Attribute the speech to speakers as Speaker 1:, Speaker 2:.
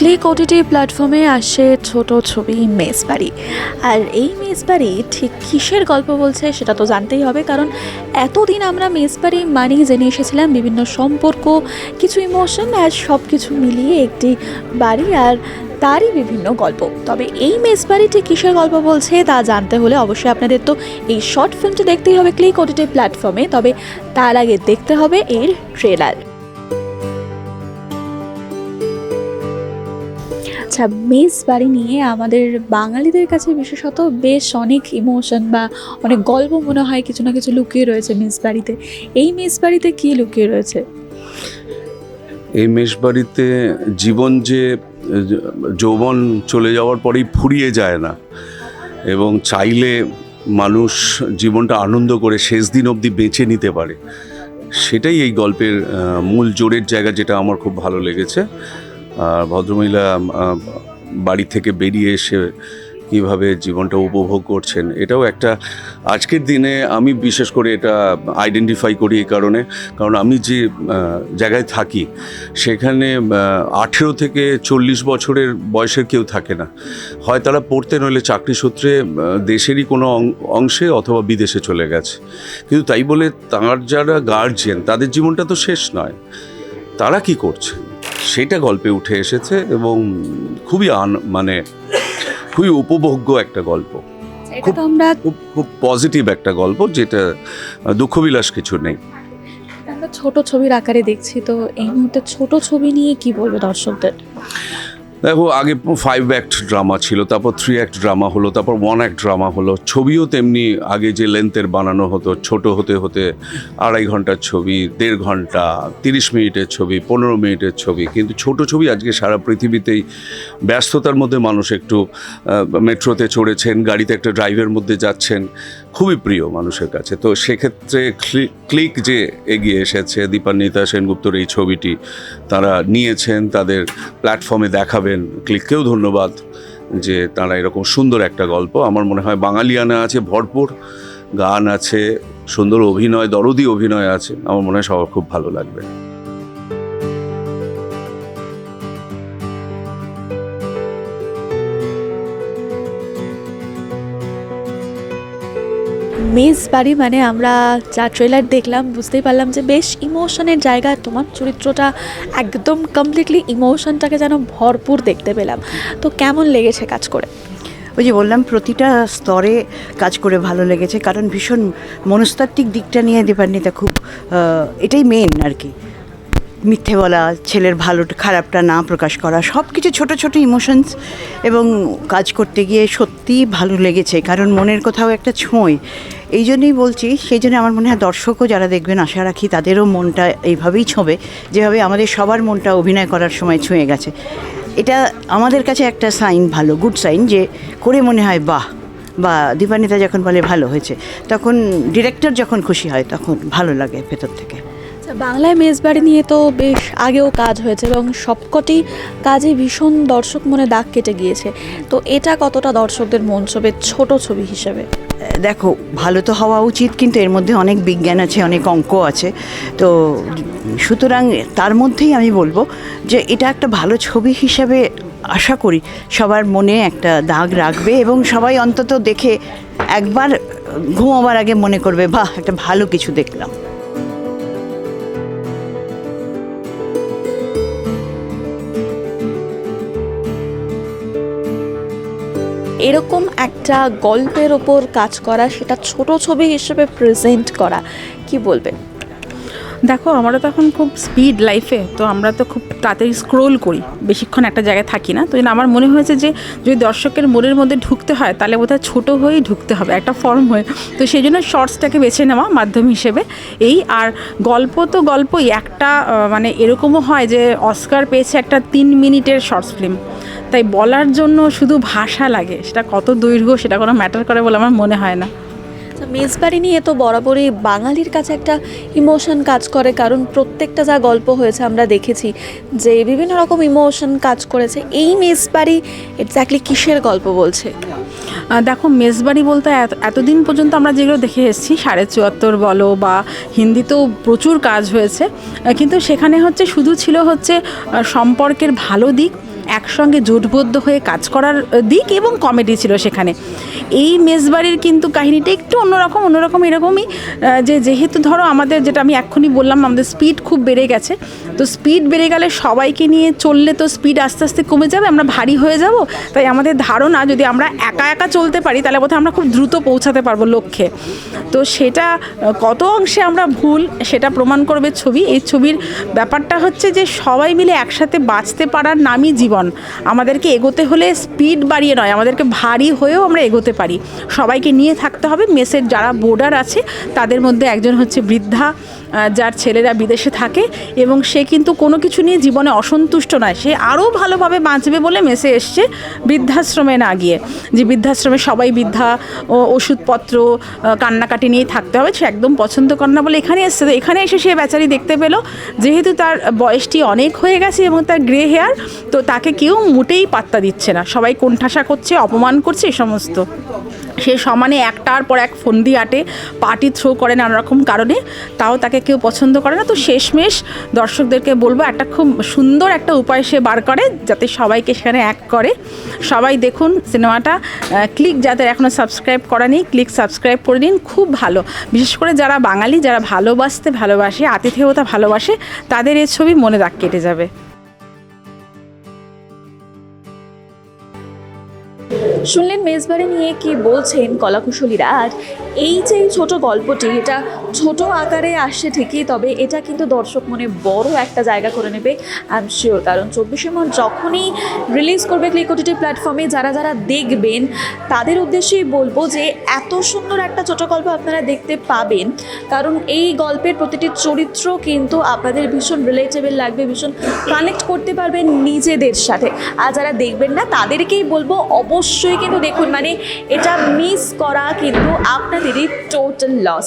Speaker 1: Click OTT প্ল্যাটফর্মে আসে ছোট ছবি মেজবাড়ি। আর এই মেজবাড়ি ঠিক কিসের গল্প বলছে সেটা তো জানতেই হবে, কারণ এতদিন আমরা মেজবাড়ি মানেই জেনে এসেছিলাম বিভিন্ন সম্পর্ক, কিছু ইমোশন আর সব কিছু মিলিয়ে একটি বাড়ি আর তারই বিভিন্ন গল্প। তবে এই মেজবাড়ি ঠিক কিসের গল্প বলছে তা জানতে হলে অবশ্যই আপনাদের তো এই শর্ট ফিল্মটি দেখতেই হবে ক্লিক ওটিটি প্ল্যাটফর্মে তবে তার আগে দেখতে হবে এর ট্রেলার আচ্ছা মেস বাড়ি নিয়ে আমাদের বাঙালিদের কাছে বিশেষত বেশ অনেক ইমোশন বা অনেক গল্প মনে হয় কিছু না কিছু লুকিয়ে রয়েছে মেস বাড়িতে। এই মেস বাড়িতে কী লুকিয়ে রয়েছে?
Speaker 2: এই মেস বাড়িতে জীবন যে, যৌবন চলে যাওয়ার পরেই ফুরিয়ে যায় না। এবং চাইলে মানুষ জীবনটা আনন্দ করে শেষ দিন অবধি বেঁচে নিতে পারে। সেটাই এই গল্পের মূল জোরের জায়গা যেটা আমার খুব ভালো লেগেছে। আর ভদ্রমহিলা বাড়ি থেকে বেরিয়ে এসে কীভাবে জীবনটা উপভোগ করছেন, এটাও একটা আজকের দিনে আমি বিশেষ করে এটা আইডেন্টিফাই করি এই কারণে। কারণ আমি যে জায়গায় থাকি, সেখানে আঠেরো থেকে চল্লিশ বছরের বয়সের কেউ থাকে না। হয় তারা পড়তে, নইলে চাকরি সূত্রে দেশেরই কোনো অংশে অথবা বিদেশে চলে গেছে। কিন্তু তাই বলে তাঁর যারা গার্জিয়ান তাদের জীবনটা তো শেষ নয়। তারা কি করছে? সেটা গল্পে উঠে এসেছে এবং খুবই আন মানে খুবই উপভোগ্য একটা গল্প।
Speaker 1: খুব আমরা
Speaker 2: খুব পজিটিভ একটা গল্প যেটা দুঃখবিলাস কিছু নেই।
Speaker 1: আমরা ছোট ছবির আকারে দেখছি তো এই মুহূর্তে ছোট ছবি নিয়ে কি বলব দর্শকদের?
Speaker 2: দেখো, আগে ফাইভ অ্যাক্ট ড্রামা ছিল, তারপর থ্রি অ্যাক্ট ড্রামা হলো, তারপর ওয়ান অ্যাক্ট ড্রামা হলো। ছবিও তেমনি আগে যে লেন্থের বানানো হতো, ছোট হতে হতে আড়াই ঘণ্টার ছবি, দেড় ঘণ্টা, তিরিশ মিনিটের ছবি, পনেরো মিনিটের ছবি। কিন্তু ছোট ছবি আজকে সারা পৃথিবীতেই ব্যস্ততার মধ্যে মানুষ একটু মেট্রোতে চড়েছেন, গাড়িতে একটা ড্রাইভের মধ্যে যাচ্ছেন। খুবই প্রিয় মানুষের কাছে। তো সেক্ষেত্রে ক্লিক যে এগিয়ে এসেছে, দীপান্বিতা সেনগুপ্তর এই ছবিটি তারা নিয়েছেন, তাদের প্ল্যাটফর্মে দেখাবেন ক্লিককেও ধন্যবাদ যে তারা এরকম সুন্দর একটা গল্প। আমার মনে হয় বাঙালিয়ানা আছে, ভরপুর গান আছে, সুন্দর অভিনয়, দরদি অভিনয় আছে। আমার মনে হয় সবার খুব ভালো লাগবে।
Speaker 1: মেস বাড়ি মানে আমরা যা ট্রেলার দেখলাম, বুঝতেই পারলাম যে বেশ ইমোশনের জায়গা তোমার। চরিত্রটা একদম কমপ্লিটলি ইমোশনটাকে যেন ভরপুর দেখতে পেলাম। তো কেমন লেগেছে কাজ করে?
Speaker 3: ওই যে বললাম, প্রতিটা স্তরে কাজ করে ভালো লেগেছে, কারণ ভীষণ মনস্তাত্ত্বিক দিকটা নিয়ে দীপান্বিতা খুব এটাই মেন আর কি। মিথ্যে বলা, ছেলের ভালো, খারাপটা না প্রকাশ করা সব কিছু ছোটো ছোটো ইমোশনস এবং কাজ করতে গিয়ে সত্যিই ভালো লেগেছে, কারণ মনের কোথাও একটা ছোঁয়। এই জন্যই বলছি সেই জন্য আমার মনে হয় দর্শকও যারা দেখবেন আশা রাখি তাদেরও মনটা এইভাবেই ছোঁবে যেভাবে আমাদের সবার মনটা অভিনয় করার সময় ছুঁয়ে গেছে। এটা আমাদের কাছে একটা সাইন ভালো গুড সাইন যে করে মনে হয় বাহ! বা দীপান্বিতা যখন বলে ভালো হয়েছে তখন ডিরেক্টর যখন খুশি হয় তখন ভালো লাগে ভেতর থেকে।
Speaker 1: আচ্ছা, বাংলায় মেজবাড়ি নিয়ে তো বেশ আগেও কাজ হয়েছে এবং সবকটি কাজে ভীষণ দর্শক মনে দাগ কেটে গিয়েছে। তো এটা কতটা দর্শকদের মন ছবে ছোট ছবি হিসেবে?
Speaker 3: দেখো, ভালো তো হওয়া উচিত, কিন্তু এর মধ্যে অনেক বিজ্ঞান আছে, অনেক অঙ্ক আছে। তো সুতরাং তার মধ্যেই আমি বলব যে এটা একটা ভালো ছবি হিসাবে আশা করি। সবার মনে একটা দাগ রাখবে এবং সবাই অন্তত দেখে একবার ঘুমাবার আগে মনে করবে, বাহ, একটা ভালো কিছু দেখলাম।
Speaker 1: এরকম একটা গল্পের ওপর কাজ করা, সেটা ছোট ছবি হিসেবে প্রেজেন্ট করা, কি বলবেন?
Speaker 4: দেখো আমরা তো এখন খুব স্পিড লাইফে তো আমরা তো খুব তাড়াতাড়ি স্ক্রোল করি, বেশিক্ষণ একটা জায়গায় থাকি না, তো আমার মনে হয়েছে যে, যদি দর্শকের মনের মধ্যে ঢুকতে হয়, তাহলে বোধহয় ছোটো হয়েই ঢুকতে হবে, একটা ফর্ম হয়ে। তো সেই জন্য শর্টসটাকে বেছে নেওয়া মাধ্যম হিসেবে এই, আর গল্প তো গল্পই, একটা মানে এরকমও হয় যে অস্কার পেয়েছে একটা তিন মিনিটের শর্টস ফিল্ম তাই বলার জন্য শুধু ভাষা লাগে। সেটা কত দৈর্ঘ্য সেটা কোনো ম্যাটার করে বলে আমার মনে হয় না।
Speaker 1: আচ্ছা, মেজবাড়ি নিয়ে তো বরাবরই বাঙালির কাছে একটা ইমোশন কাজ করে কারণ প্রত্যেকটা যা গল্প হয়েছে আমরা দেখেছি যে বিভিন্ন রকম ইমোশন কাজ করেছে। এই মেজবাড়ি এক্স্যাক্টলি কিসের গল্প বলছে?
Speaker 4: দেখো মেজবাড়ি বলতে এত- এতদিন পর্যন্ত আমরা যেগুলো দেখে এসেছি সাড়ে চুয়াত্তর বলো বা হিন্দিতেও প্রচুর কাজ হয়েছে কিন্তু সেখানে হচ্ছে শুধু ছিল হচ্ছে সম্পর্কের ভালো দিক একসঙ্গে জোটবদ্ধ হয়ে কাজ করার দিক এবং কমেডি ছিল সেখানে। এই মেজবাড়ির কিন্তু কাহিনীটা একটু অন্যরকম অন্যরকম এরকমই যে যেহেতু ধরো আমাদের যেটা আমি এক্ষুনি বললাম, আমাদের স্পিড খুব বেড়ে গেছে। তো স্পিড বেড়ে গেলে সবাইকে নিয়ে চললে তো স্পিড আস্তে আস্তে কমে যাবে, আমরা ভারী হয়ে যাব। তাই আমাদের ধারণা, যদি আমরা একা একা চলতে পারি, তাহলে বোধহয় আমরা খুব দ্রুত পৌঁছাতে পারব লক্ষ্যে। তো সেটা কত অংশে আমরা ভুল, সেটা প্রমাণ করবে ছবি। এই ছবির ব্যাপারটা হচ্ছে যে সবাই মিলে একসাথে বাঁচতে পারার নামই জীবন। আমাদেরকে এগোতে হলে স্পিড বাড়িয়ে নয়, আমাদেরকে ভারী হয়েও আমরা এগোতে পারি। সবাইকে নিয়ে থাকতে হবে। মেসের যারা বোর্ডার আছে, তাদের মধ্যে একজন হচ্ছে বৃদ্ধা। যার ছেলেরা বিদেশে থাকে এবং সে কিন্তু কোনো কিছু নিয়ে জীবনে অসন্তুষ্ট নয়। সে আরও ভালোভাবে বাঁচবে বলে মেসে এসছে বৃদ্ধাশ্রমে না গিয়ে। যে বৃদ্ধাশ্রমে সবাই বৃদ্ধা ও ওষুধপত্র কান্নাকাটি নিয়ে থাকতে হবে, সে একদম পছন্দ করে না বলে এখানে এসছে। তো এখানে এসে সে বেচারি দেখতে পেল, যেহেতু তার বয়সটি অনেক হয়ে গেছে এবং তার গ্রে হেয়ার, তো তাকে কেউ মোটেই পাত্তা দিচ্ছে না। সবাই কোণঠাসা করছে, অপমান করছে, এ সমস্ত। সে সমানে একটার পর এক ফন্দি আটে, পার্টি থ্রো করে নানা রকম কারণে। তাও তাকে কেউ পছন্দ করে না। তো শেষমেশ দর্শকদেরকে বলব, একটা খুব সুন্দর একটা উপায় সে বার করে, যাতে সবাইকে সেখানে এক করে। সবাই দেখুন সিনেমাটা ক্লিক যাদের এখনও সাবস্ক্রাইব করা নেই ক্লিক সাবস্ক্রাইব করে নিন, খুব ভালো। বিশেষ করে যারা বাঙালি, যারা ভালোবাসতে ভালোবাসে, আতিথেয়তা ভালোবাসে, তাদের এই ছবি মনে দাগ কেটে যাবে।
Speaker 1: শুনলেন মেজবাড়ি নিয়ে কি বলছেন কলাকুশলীরা? আর এই যে এই ছোট গল্পটি, এটা ছোট আকারে আসছে ঠিকই, তবে এটা কিন্তু দর্শক মনে বড় একটা জায়গা করে নেবে আই এম শিওর কারণ চব্বিশে মন যখনই রিলিজ করবে ক্লিক ওটিটি প্ল্যাটফর্মে যারা যারা দেখবেন, তাদের উদ্দেশ্যেই বলব যে এত সুন্দর একটা ছোট গল্প আপনারা দেখতে পাবেন। কারণ এই গল্পের প্রতিটি চরিত্র কিন্তু আপনাদের ভীষণ রিলেটেবল লাগবে, ভীষণ কানেক্ট করতে পারবেন নিজেদের সাথে। আর যারা দেখবেন না, তাদেরকেই বলব অবশ্যই কিন্তু দেখুন মানে এটা মিস করা কিন্তু আপনাদেরই টোটাল লস